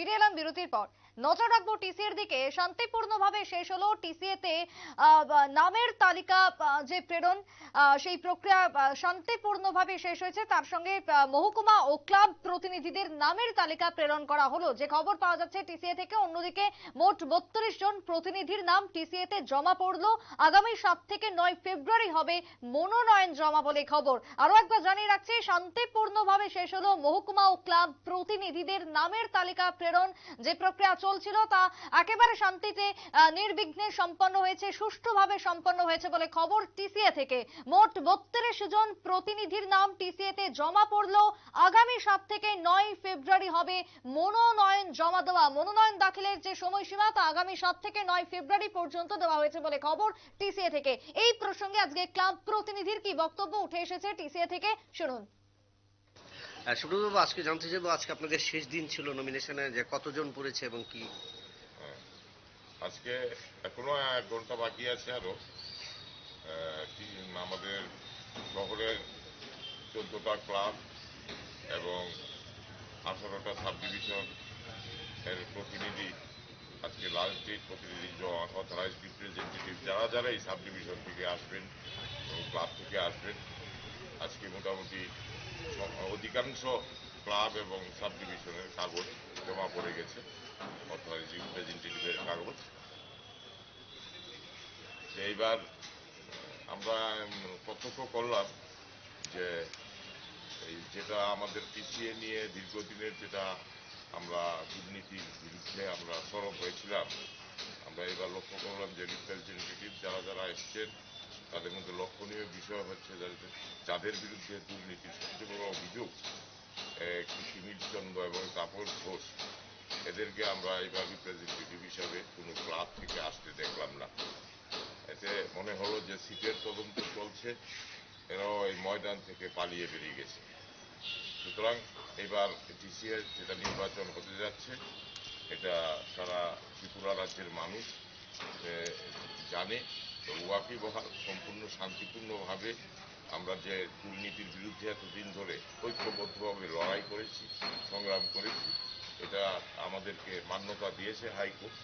ফিরে এলাম বিরতির পর। নজর রাখব টিসিএর দিকে। শান্তিপূর্ণভাবে শেষ হলো টিসিএতে নামের তালিকা যে প্রেরণ সেই প্রক্রিয়া শান্তিপূর্ণভাবে শেষ হয়েছে। তার সঙ্গে মহকুমা ও ক্লাব প্রতিনিধিদের নামের তালিকা প্রেরণ করা হলো। যে খবর পাওয়া যাচ্ছে টিসিএ থেকে, অন্যদিকে মোট বত্রিশ জন প্রতিনিধির নাম টিসিএতে জমা পড়ল। আগামী সাত থেকে নয় ফেব্রুয়ারি হবে মনোনয়ন জমা বলে খবর। আরও একবার জানিয়ে রাখছি, শান্তিপূর্ণভাবে শেষ হলো মহকুমা ও ক্লাব প্রতিনিধিদের নামের তালিকা প্রেরণ। যে প্রক্রিয়া চলছিল, তা একেবারে শান্তিতে নির্বিঘ্নে সম্পন্ন হয়েছে, সুষ্ঠুভাবে সম্পন্ন হয়েছে বলে খবর টিসিএ থেকে। মোট বত্রিশ জন প্রতিনিধির নাম টিসিএ তে জমা পড়ল। আগামী সাত থেকে নয় ফেব্রুয়ারি হবে মনোনয়ন জমা দেওয়া। মনোনয়ন দাখিলের যে সময়সীমা, তা আগামী সাত থেকে নয় ফেব্রুয়ারি পর্যন্ত দেওয়া হয়েছে বলে খবর টিসিএ থেকে। এই প্রসঙ্গে আজকে ক্লাব প্রতিনিধির কি বক্তব্য উঠে এসেছে টিসিএ থেকে, শুনুন। সুব্রতবাবু, আজকে জানতে চাইব, আজকে আপনাদের শেষ দিন ছিল নমিনেশনে যে কতজন পড়েছে এবং কি হ্যাঁ। আজকে এখনও এক ঘণ্টা বাকি আছে আরও আমাদের শহরের চোদ্দটা ক্লাব এবং আঠারোটা সাব ডিভিশন এর প্রতিনিধি, আজকে লাস্ট ডেট প্রতিনিধি অথরাইজ রিপ্রেজেন্টেটিভ যারা যারা এই সাব ডিভিশন থেকে আসবেন এবং ক্লাব থেকে আসবেন আজকে মোটামুটি অধিকাংশ ক্লাব এবং সাব ডিভিশনের কাগজ জমা পড়ে গেছে অথরাইজ রিপ্রেজেন্টেটিভের কাগজ। এইবার আমরা প্রত্যক্ষ করলাম যে এই যেটা আমাদের পিছিয়ে নিয়ে দীর্ঘদিনের যেটা আমরা দুর্নীতির বিরুদ্ধে আমরা সরব হয়েছিলাম, আমরা এবার লক্ষ্য করলাম যে রিপ্রেজেন্টেটিভ যারা যারা এসছেন তাদের মধ্যে লক্ষণীয় বিষয় হচ্ছে যাদের- বিরুদ্ধে দুর্নীতির সবচেয়ে বড় অভিযোগ কৃষি মিলচন্দ্র এবং তাপস ঘোষ এদেরকে আমরা এবার রিপ্রেজেন্টেটিভ হিসাবে কোনো ক্লাব থেকে আসতে দেখলাম না। এতে মনে হলো যে সিটের তদন্ত চলছে, এরাও এই ময়দান থেকে পালিয়ে বেরিয়ে গেছে। সুতরাং এবার ডিসিএর যেটা নির্বাচন হতে যাচ্ছে, এটা সারা ত্রিপুরা রাজ্যের মানুষ জানে। ওয়াকি বহাল সম্পূর্ণ শান্তিপূর্ণভাবে আমরা যে দুর্নীতির বিরুদ্ধে এতদিন ধরে ঐক্যবদ্ধভাবে লড়াই করেছি, সংগ্রাম করেছি, এটা আমাদেরকে মান্যতা দিয়েছে হাইকোর্ট,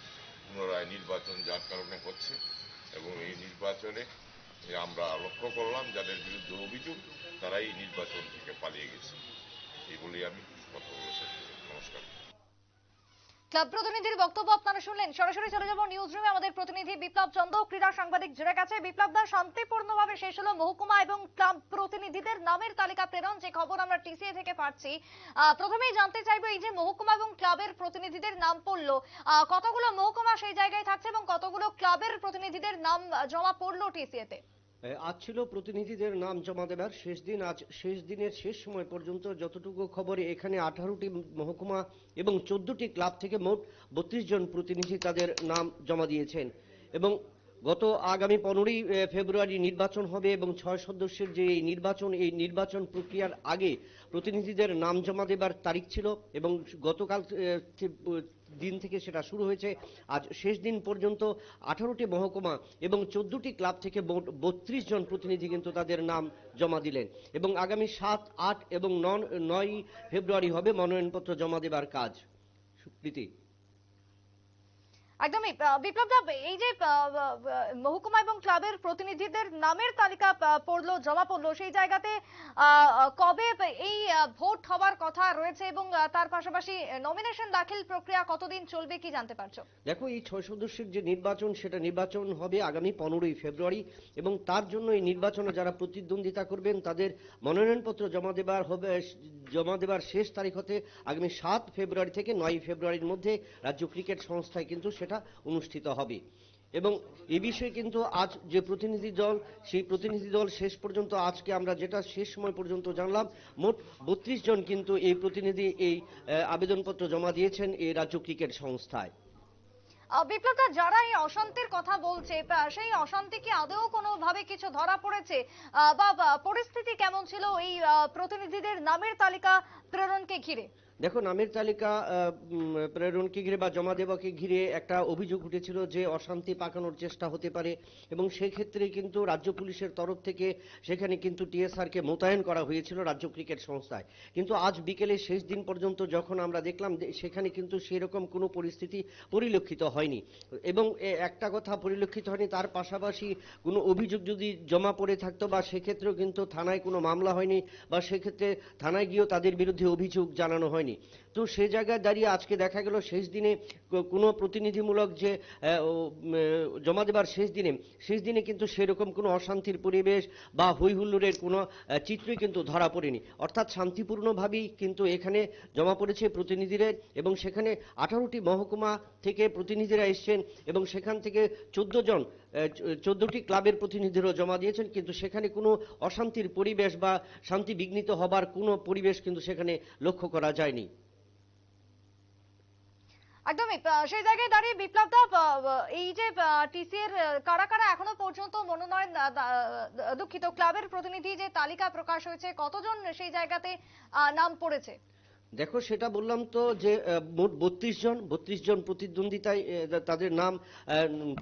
পুনরায় নির্বাচন যার কারণে হচ্ছে এবং এই নির্বাচনে আমরা লক্ষ্য করলাম যাদের বিরুদ্ধে অভিযোগ, তারাই নির্বাচন থেকে পালিয়ে গেছে। এই বলেই আমি কথা বলেছি নমস্কার। ক্লাব প্রতিনিধির বক্তব্য আপনারা শুনলেন। সরাসরি চলে যাব নিউজ রুমে আমাদের প্রতিনিধি বিপ্লব চন্দ্র ক্রীড়া সাংবাদিক জুড়ে গেছে বিপ্লব দা, শান্তিপূর্ণভাবে শেষ হলো মহকুমা এবং ক্লাব প্রতিনিধিদের নামের তালিকা প্রেরণ। যে খবর আমরা টিসিএ থেকে পাচ্ছি প্রথমেই জানতে চাইব এই যে মহকুমা এবং ক্লাবের প্রতিনিধিদের নাম পড়ল। কতগুলো মহকুমা সেই জায়গায় থাকছে এবং কতগুলো ক্লাবের প্রতিনিধিদের নাম জমা পড়ল টিসিএ তে? আজ ছিল প্রতিনিধিদের নাম জমা দেবার শেষ দিন। আজ শেষ দিনের শেষ সময় পর্যন্ত যতটুকু খবরে এখানে আঠারোটি মহকুমা এবং চোদ্দটি ক্লাব থেকে মোট বত্রিশ জন প্রতিনিধি তাদের নাম জমা দিয়েছেন। এবং গত আগামী পনেরোই ফেব্রুয়ারি নির্বাচন হবে এবং ছয় সদস্যের যে এই নির্বাচন এই নির্বাচন প্রক্রিয়ার আগে প্রতিনিধিদের নাম জমা দেবার তারিখ ছিল এবং গতকাল দিন থেকে সেটা শুরু হয়েছে। আজ শেষ দিন পর্যন্ত আঠারোটি মহকুমা এবং চোদ্দটি ক্লাব থেকে বত্রিশ জন প্রতিনিধি কিন্তু তাদের নাম জমা দিলেন এবং আগামী সাত, আট এবং নয় ফেব্রুয়ারি হবে মনোনয়নপত্র জমা দেবার কাজ। প্রীতি একদমই বিপ্লব দা, এই যে মহকুমা এবং ক্লাবের প্রতিনিধিদের নামের তালিকা পড়ল, জমা পড়ল, সেই জায়গাতে কবে এই ভোট হওয়ার কথা রয়েছে এবং তার পাশাপাশি নমিনেশন দাখিল প্রক্রিয়া কতদিন চলবে কি জানতে পারছ? দেখো, এই ছয় সদস্যের যে নির্বাচন, সেটা নির্বাচন হবে আগামী পনেরোই ফেব্রুয়ারি এবং তার জন্য এই নির্বাচনে যারা প্রতিদ্বন্দ্বিতা করবেন, তাদের মনোনয়নপত্র জমা দেবার হবে জমা দেওয়ার শেষ তারিখ হতে আগামী সাত ফেব্রুয়ারি থেকে নয় ফেব্রুয়ারির মধ্যে রাজ্য ক্রিকেট সংস্থায় কিন্তু সেটা অনুষ্ঠিত হবে। এবং এ বিষয়ে কিন্তু আজ যে প্রতিনিধি দল, সেই প্রতিনিধি দল শেষ পর্যন্ত আজকে আমরা যেটা শেষ সময় পর্যন্ত জানলাম, মোট বত্রিশ জন কিন্তু এই প্রতিনিধি এই আবেদনপত্র জমা দিয়েছেন এই রাজ্য ক্রিকেট সংস্থায়। আহ, বিপ্লব যারা এই অশান্তির কথা বলছে সেই অশান্তি কি আদৌ কোনোভাবে কিছু ধরা পড়েছে? বা পরিস্থিতি কেমন ছিল? এই প্রতিনিধিদের নামের তালিকা প্রেরণকে ঘিরে। দেখো নামের তালিকা প্রেরণকে ঘিরে বা জমা দেওয়াকে ঘিরে একটা অভিযোগ উঠেছিল যে অশান্তি পাকানোর চেষ্টা হতে পারে এবং সেক্ষেত্রে কিন্তু রাজ্য পুলিশের তরফ থেকে সেখানে কিন্তু টিএসআরকে মোতায়েন করা হয়েছিল রাজ্য ক্রিকেট সংস্থায়। কিন্তু আজ বিকেলে শেষ দিন পর্যন্ত যখন আমরা দেখলাম সেখানে কিন্তু সেরকম কোনো পরিস্থিতি পরিলক্ষিত হয়নি এবং একটা কথা পরিলক্ষিত হয়নি, তার পাশাপাশি কোনো অভিযোগ যদি জমা পড়ে থাকতো বা সেক্ষেত্রেও কিন্তু থানায় কোনো মামলা হয়নি বা সেক্ষেত্রে থানায় গিয়েও তাদের বিরুদ্ধে অভিযোগ জানানো হয়নি। données. তো সে জায়গায় দাঁড়িয়ে আজকে দেখা গেল শেষ দিনে কোনো প্রতিনিধিমূলক যে জমা দেবার শেষ দিনে শেষ দিনে কিন্তু সেরকম কোনো অশান্তির পরিবেশ বা হই হুল্লোড়ের কোনো চিত্রই কিন্তু ধরা পড়েনি। অর্থাৎ শান্তিপূর্ণভাবেই কিন্তু এখানে জমা পড়েছে প্রতিনিধিদের এবং সেখানে আঠারোটি মহকুমা থেকে প্রতিনিধিরা এসছেন এবং সেখান থেকে চোদ্দ জন চোদ্দটি ক্লাবের প্রতিনিধিরাও জমা দিয়েছেন। কিন্তু সেখানে কোনো অশান্তির পরিবেশ বা শান্তি বিঘ্নিত হবার কোনো পরিবেশ কিন্তু সেখানে লক্ষ্য করা যায়নি। একদমই। সেই জায়গায় দাঁড়িয়ে বিপ্লব দা এই যে টিসি এর কারা কারা এখনও পর্যন্ত মনোনয়ন দুঃখিত, ক্লাবের প্রতিনিধি যে তালিকা প্রকাশ হয়েছে, কতজন সেই জায়গাতে নাম পড়েছে? দেখো, সেটা বললাম তো যে মোট বত্রিশ জন বত্রিশ জন প্রতিদ্বন্দ্বিতায় তাদের নাম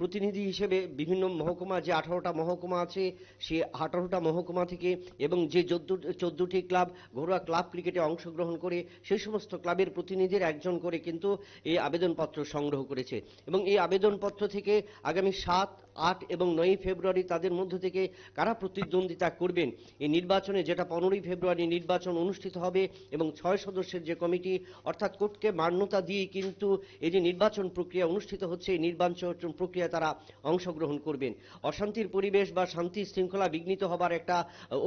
প্রতিনিধি হিসেবে বিভিন্ন মহকুমা, যে আঠারোটা মহকুমা আছে, সে আঠারোটা মহকুমা থেকে এবং যে চোদ্দ, চোদ্দটি ক্লাব, ঘরোয়া ক্লাব ক্রিকেটে অংশগ্রহণ করে সেই সমস্ত ক্লাবের প্রতিনিধির একজন করে কিন্তু এই আবেদনপত্র সংগ্রহ করেছে। এবং এই আবেদনপত্র থেকে আগামী সাত, আট এবং নয়ই ফেব্রুয়ারি তাদের মধ্য থেকে কারা প্রতিদ্বন্দ্বিতা করবেন? এই নির্বাচনে যেটা পনেরোই ফেব্রুয়ারি নির্বাচন অনুষ্ঠিত হবে এবং ছয় সদস্যের যে কমিটি অর্থাৎ কোর্টকে মান্যতা দিয়ে কিন্তু এই যে নির্বাচন প্রক্রিয়া অনুষ্ঠিত হচ্ছে, এই নির্বাচন প্রক্রিয়ায় তারা অংশগ্রহণ করবেন। অশান্তির পরিবেশ বা শান্তি শৃঙ্খলা বিঘ্নিত হবার একটা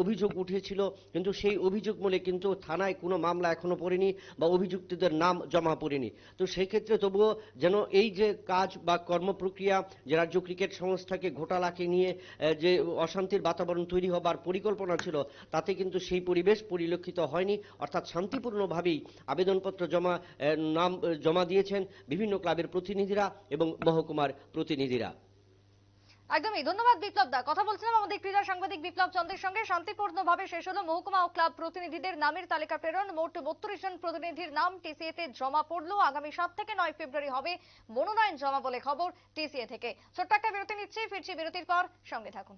অভিযোগ উঠেছিল। কিন্তু সেই অভিযোগ মূলে কিন্তু থানায় কোনো মামলা এখনও পড়েনি বা অভিযুক্তদের নাম জমা পড়েনি। তো সেই ক্ষেত্রে তবুও যেন এই যে কাজ বা কর্মপ্রক্রিয়া যে রাজ্য ক্রিকেট সংস্থাকে ঘোটালাকে নিয়ে যে অশান্তির বাতাবরণ তৈরি হবার পরিকল্পনা ছিল, তাতে কিন্তু সেই পরিবেশ পরিলক্ষিত হয়নি। অর্থাৎ শান্তিপূর্ণভাবেই আবেদনপত্র জমা নাম জমা দিয়েছেন বিভিন্ন ক্লাবের প্রতিনিধিরা এবং মহকুমার প্রতিনিধিরা। একদমই, ধন্যবাদ বিপ্লব দা। কথা বলছিলাম আমাদের ক্রীড়া সাংবাদিক বিপ্লব চন্দ্রের সঙ্গে। শান্তিপূর্ণভাবে শেষ হলো মহকুমা ও ক্লাব প্রতিনিধিদের নামের তালিকা প্রেরণ। মোট বত্রিশ জন প্রতিনিধির নাম টিসিএ তে জমা পড়ল। আগামী সাত থেকে নয় ফেব্রুয়ারি হবে মনোনয়ন জমা বলে খবর টিসিএ থেকে। ছোট্ট একটা বিরতি নিচ্ছি। ফিরছি বিরতির পর। সঙ্গে থাকুন।